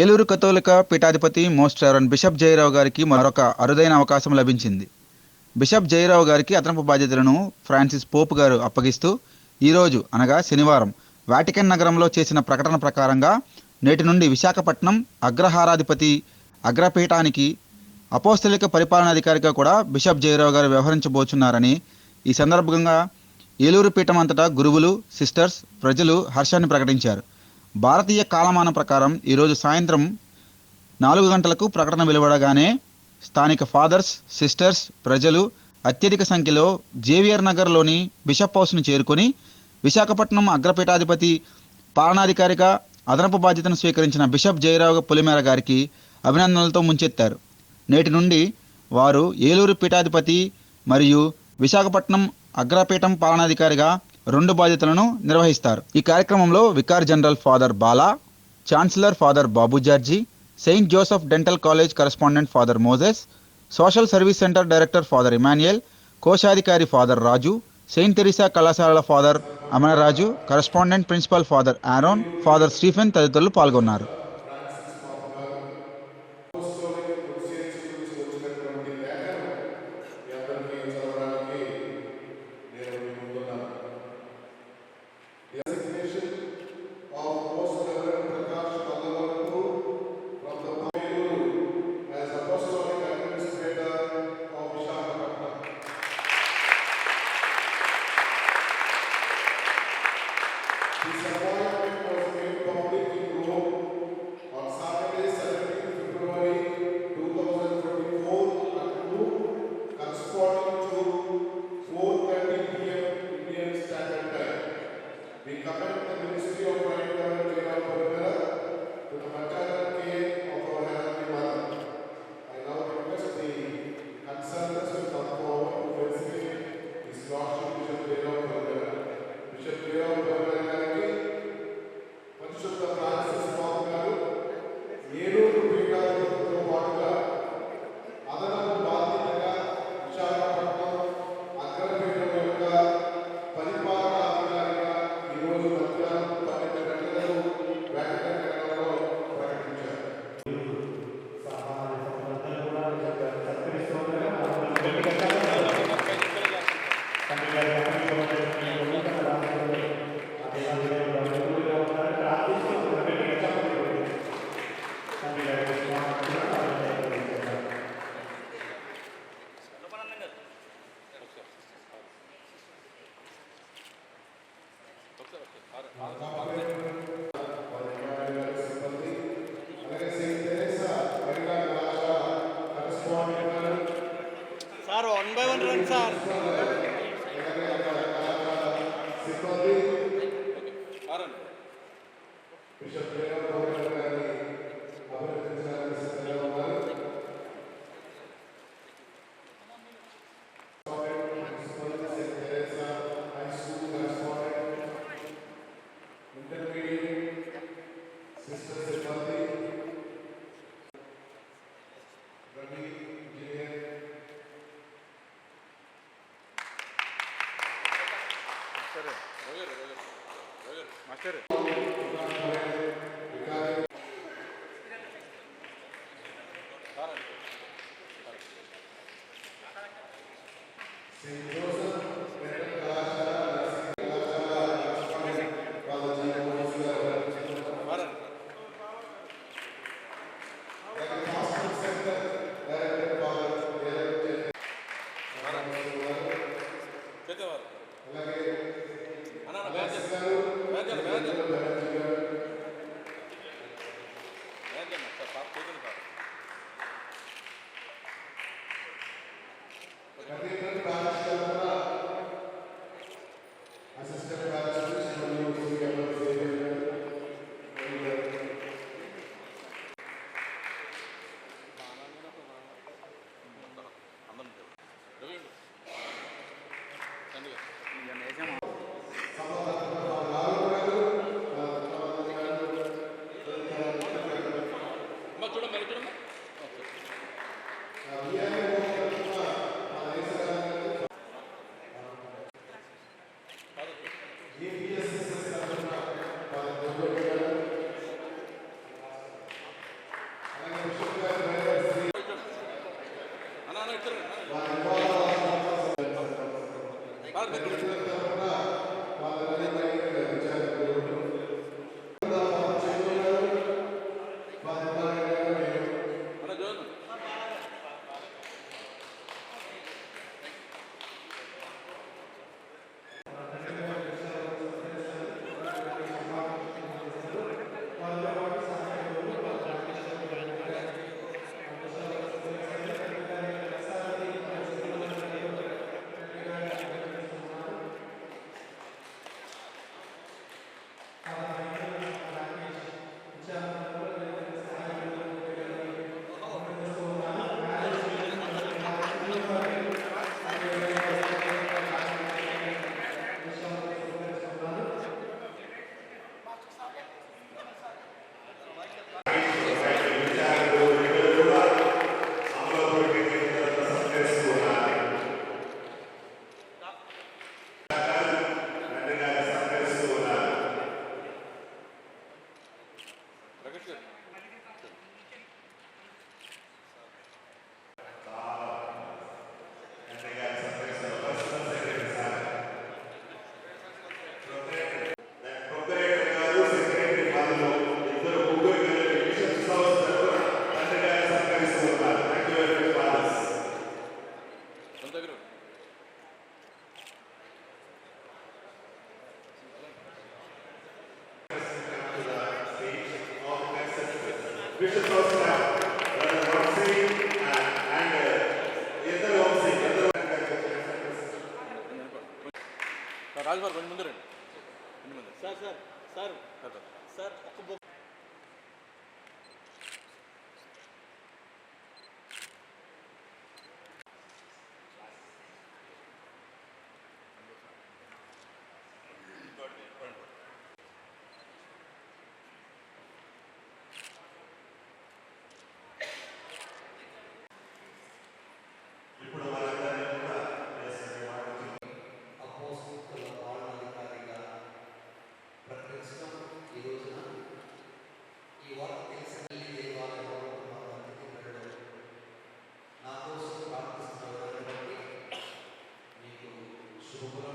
ఏలూరు కథోలిక పీఠాధిపతి most reverend bishop Jayarao గారికి మరొక అరుదైన అవకాశం లభించింది. బిషప్ జయరావు గారికి అదనపు బాధ్యతలను ఫ్రాన్సిస్ పోప్ గారు అప్పగిస్తూ ఈరోజు అనగా శనివారం వాటికన్ నగరంలో చేసిన ప్రకటన ప్రకారంగా నేటి నుండి విశాఖపట్నం అగ్రహారాధిపతి అగ్రపీఠానికి అపోస్తలిక పరిపాలనాధికారిగా కూడా బిషప్ జయరావు గారు వ్యవహరించబోచున్నారని ఈ సందర్భంగా ఏలూరు పీఠం అంతటా గురువులు సిస్టర్స్ ప్రజలు హర్షాన్ని ప్రకటించారు. భారతీయ కాలమానం ప్రకారం ఈరోజు సాయంత్రం నాలుగు గంటలకు ప్రకటన వెలువడగానే స్థానిక ఫాదర్స్ సిస్టర్స్ ప్రజలు అత్యధిక సంఖ్యలో జేవియర్ నగర్లోని బిషప్ హౌస్ను చేరుకొని విశాఖపట్నం అగ్రపీఠాధిపతి పాలనాధికారిగా అదనపు బాధ్యతను స్వీకరించిన బిషప్ జయరావు పులిమేర గారికి అభినందనలతో ముంచెత్తారు. నేటి నుండి వారు ఏలూరు పీఠాధిపతి మరియు విశాఖపట్నం అగ్రపీఠం పాలనాధికారిగా రెండు బాధ్యతలను నిర్వహిస్తారు. ఈ కార్యక్రమంలో vicar general father Bala chancellor father Babu George Saint Joseph dental college correspondent father Moses social service centre director father Emmanuel కోశాధికారి ఫాదర్ రాజు సెయింట్ తెరిసా కళాశాలల father Amararaju correspondent principal father Aaron father Stephen తదితరులు పాల్గొన్నారు. Bishop Jayaram Gaurav గారిని అభినందించడానికి సిద్ధంగా ఉన్నారు principal Saint Teresa high school correspondent intermediate sister సిబ్బంది Ravi engineer Saint Joseph dental Gracias.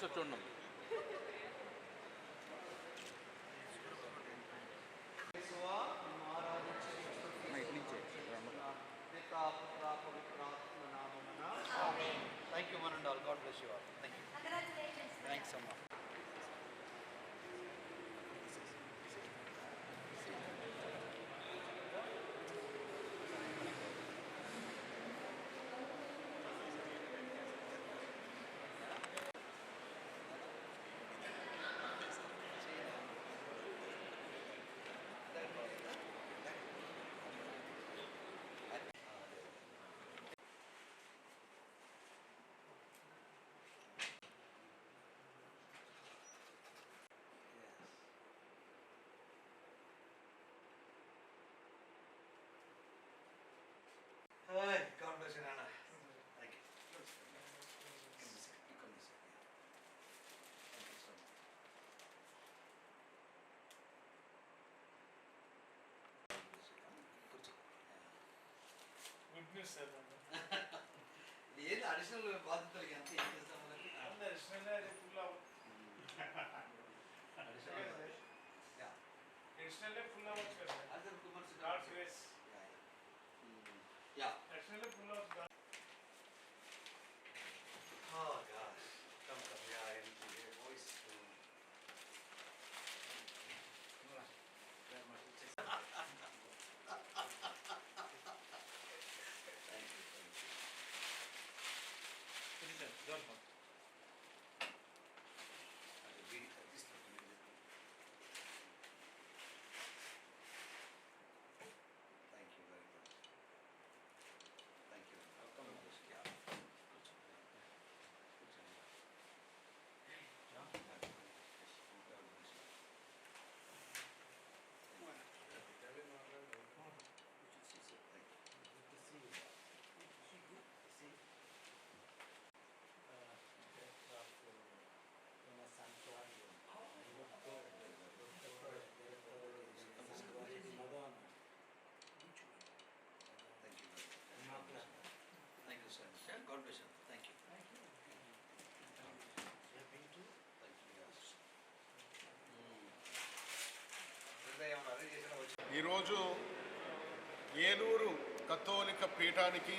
Poster চোর number Ay, God bless you, Nana. Thank you. Give me a second. You come this way. Thank you so much. Goodness sir ఏది additional బాధ్యతలకి ఎంత ఏం చేస్తాం additional full additional full yeah ఈరోజు ఏలూరు కథోలిక పీఠానికి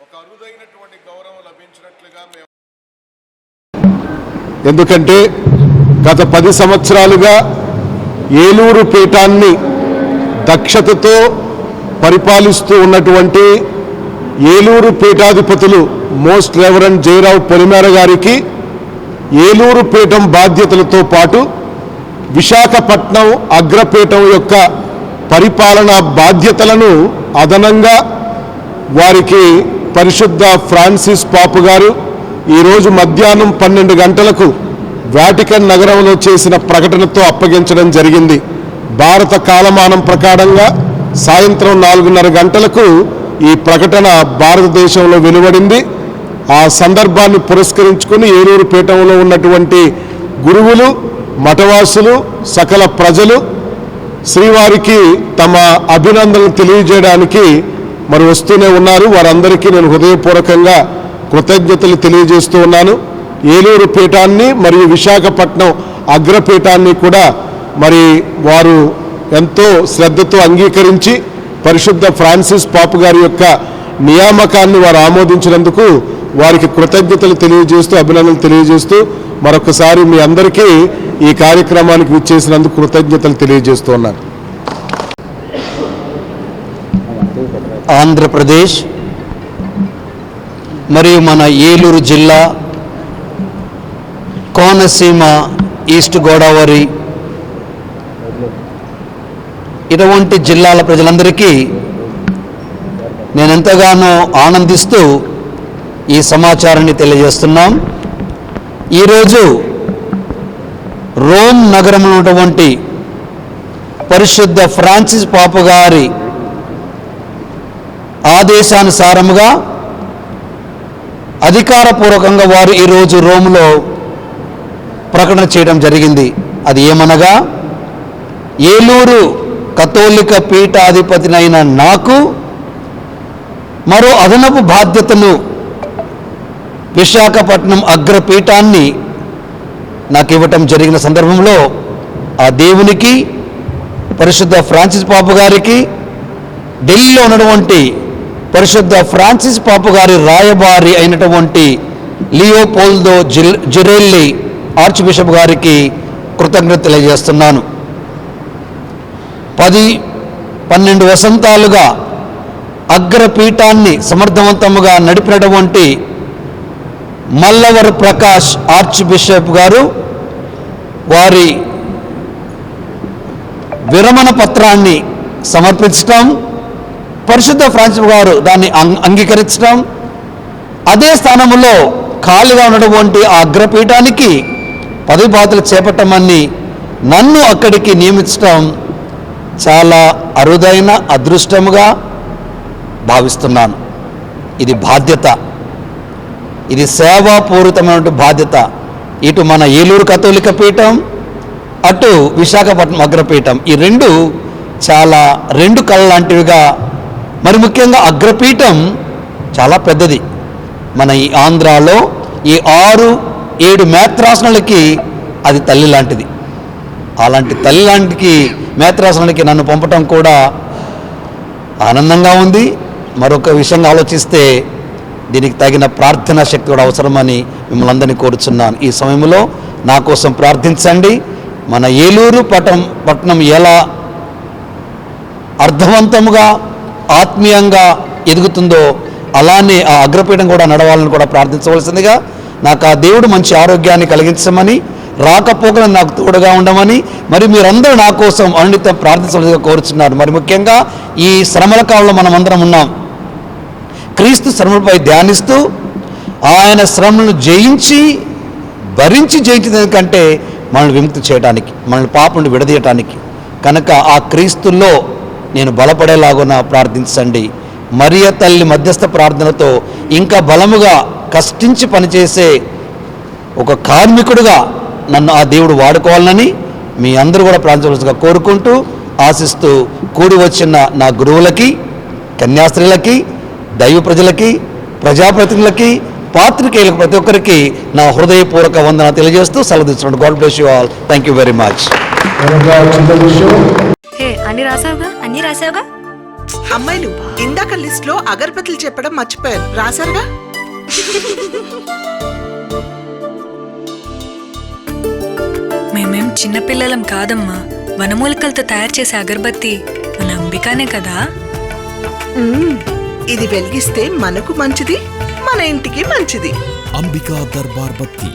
ఒక అరుదైనటువంటి గౌరవం లభించినట్లుగా మేము ఎందుకంటే గత పది సంవత్సరాలుగా ఏలూరు పీఠాన్ని దక్షతతో పరిపాలిస్తూ ఉన్నటువంటి ఏలూరు పీఠాధిపతులు మోస్ట్ రెవరెండ్ జయరావు పొలిమేర గారికి ఏలూరు పీఠం బాధ్యతలతో పాటు విశాఖపట్నం అగ్రపీఠం యొక్క పరిపాలనా బాధ్యతలను అదనంగా వారికి పరిశుద్ధ ఫ్రాన్సిస్ పాపు గారు ఈరోజు మధ్యాహ్నం పన్నెండు గంటలకు వాటికన్ నగరంలో చేసిన ప్రకటనతో అప్పగించడం జరిగింది. భారత కాలమానం ప్రకారంగా సాయంత్రం నాలుగున్నర గంటలకు ఈ ప్రకటన భారతదేశంలో వెలువడింది. ఆ సందర్భాన్ని పురస్కరించుకుని ఏలూరు పీఠంలో ఉన్నటువంటి గురువులు మఠవాసులు సకల ప్రజలు శ్రీవారికి తమ అభినందనలు తెలియజేయడానికి మరి వస్తూనే ఉన్నారు. వారందరికీ నేను హృదయపూర్వకంగా కృతజ్ఞతలు తెలియజేస్తూ ఉన్నాను. ఏలూరు పీఠాన్ని మరియు విశాఖపట్నం అగ్రపీఠాన్ని కూడా మరి వారు ఎంతో శ్రద్ధతో అంగీకరించి పరిశుద్ధ ఫ్రాన్సిస్ పాపు గారి యొక్క నియామకాన్ని వారు ఆమోదించినందుకు వారికి కృతజ్ఞతలు తెలియజేస్తూ అభినందనలు తెలియజేస్తూ మరొకసారి మీ అందరికీ ఈ కార్యక్రమానికి విచ్చేసినందుకు కృతజ్ఞతలు తెలియజేస్తున్నాను ఆంధ్రప్రదేశ్ మరియు మన ఏలూరు జిల్లా కోనసీమ ఈస్ట్ గోదావరి ఇటువంటి జిల్లాల ప్రజలందరికీ నేను ఎంతగానో ఆనందిస్తూ ఈ సమాచారాన్ని తెలియజేస్తున్నాం. ఈరోజు రోమ్ నగరంలో ఉన్నటువంటి పరిశుద్ధ ఫ్రాన్సిస్ పాపు గారి ఆదేశానుసారముగా అధికారపూర్వకంగా వారు ఈరోజు రోమ్లో ప్రకటన చేయడం జరిగింది. అది ఏమనగా ఏలూరు కథోలిక పీఠాధిపతినైన నాకు మరో అదనపు బాధ్యతను విశాఖపట్నం అగ్రపీఠాన్ని నాకు ఇవ్వటం జరిగిన సందర్భంలో ఆ దేవునికి పరిశుద్ధ ఫ్రాన్సిస్ పాపు గారికి ఢిల్లీలో ఉన్నటువంటి పరిశుద్ధ ఫ్రాన్సిస్ పాపు గారి రాయబారి అయినటువంటి లియోపోల్దో జిల్ జిరెల్లి ఆర్చ్ బిషప్ గారికి కృతజ్ఞత తెలియజేస్తున్నాను. పది పన్నెండు వసంతాలుగా అగ్రపీఠాన్ని సమర్థవంతముగా నడిపినటువంటి మల్లవర్ ప్రకాష్ ఆర్చ్ బిషప్ గారు వారి విరమణ పత్రాన్ని సమర్పించటం పరిశుద్ధ ఫ్రాన్సిస్ గారు దాన్ని అంగీకరించడం అదే స్థానంలో ఖాళీగా ఉన్నటువంటి ఆ అగ్రపీఠానికి పదవి బాధలు చేపట్టమని నన్ను అక్కడికి నియమించడం చాలా అరుదైన అదృష్టముగా భావిస్తున్నాను. ఇది బాధ్యత. ఇది సేవాపూరితమైనటువంటి బాధ్యత. ఇటు మన ఏలూరు కథోలిక పీఠం అటు విశాఖపట్నం అగ్రపీఠం. ఈ రెండు చాలా రెండు కళ లాంటివిగా మరి ముఖ్యంగా అగ్రపీఠం చాలా పెద్దది. మన ఈ ఆంధ్రాలో ఈ ఆరు ఏడు మేత్రాసనాలకి అది తల్లి లాంటిది. అలాంటి తల్లి లాంటికి మేత్రాసనానికి నన్ను పంపటం కూడా ఆనందంగా ఉంది. మరొక విషయంగా ఆలోచిస్తే దీనికి తగిన ప్రార్థనా శక్తి కూడా అవసరమని మిమ్మల్ని అందరినీ కోరుచున్నాను. ఈ సమయంలో నా కోసం ప్రార్థించండి. మన ఏలూరు పట్టణం పట్టణం ఎలా అర్థవంతముగా ఆత్మీయంగా ఎదుగుతుందో అలానే ఆ అగ్రపీఠం కూడా నడవాలని కూడా ప్రార్థించవలసిందిగా నాకు ఆ దేవుడు మంచి ఆరోగ్యాన్ని కలిగించమని రాకపోకలను నాకు తోడుగా ఉండమని మరి మీరందరూ నా కోసం అన్నితం ప్రార్థించవలసిందిగా కోరుచున్నారు మరి ముఖ్యంగా ఈ శ్రమల కాలంలో మనం అందరం ఉన్నాం. క్రీస్తు శ్రమలపై ధ్యానిస్తూ ఆయన శ్రమలను జయించి భరించి జయించినందుకంటే కంటే మనల్ని విముక్తి చేయడానికి మనల్ని పాప విడదీయటానికి. కనుక ఆ క్రీస్తుల్లో నేను బలపడేలాగున ప్రార్థించండి. మరియ తల్లి మధ్యస్థ ప్రార్థనతో ఇంకా బలముగా కష్టించి పనిచేసే ఒక కార్మికుడుగా నన్ను ఆ దేవుడు వాడుకోవాలని మీ అందరూ కూడా ప్రార్థించవలసిగా కోరుకుంటూ ఆశిస్తూ కూడి వచ్చిన నా గురువులకి కన్యాస్త్రీలకి దైవ ప్రజలకి ప్రజాప్రతినిధులకి పాత్రికేయులకు ప్రతి ఒక్కరికి నా హృదయపూర్వక వందన తెలియజేస్తూ సెలవు తీసుకున్నాను. God bless you all thank you very much hey అన్ని రాసావుగా? అన్ని రాసావుగా? అమ్మాయిలు ఇందాక లిస్ట్లో అగరబత్తులు చెప్పడం మర్చిపోయారు. రాశారుగా మేమేం చిన్నపిల్లలం కాదమ్మా. వనమూలికలతో తయారు చేసే అగరబత్తి మన అంబికానే కదా. ఇది వెలిగిస్తే మనకు మంచిది మన ఇంటికి మంచిది. అంబికా దర్బార్ బత్తి.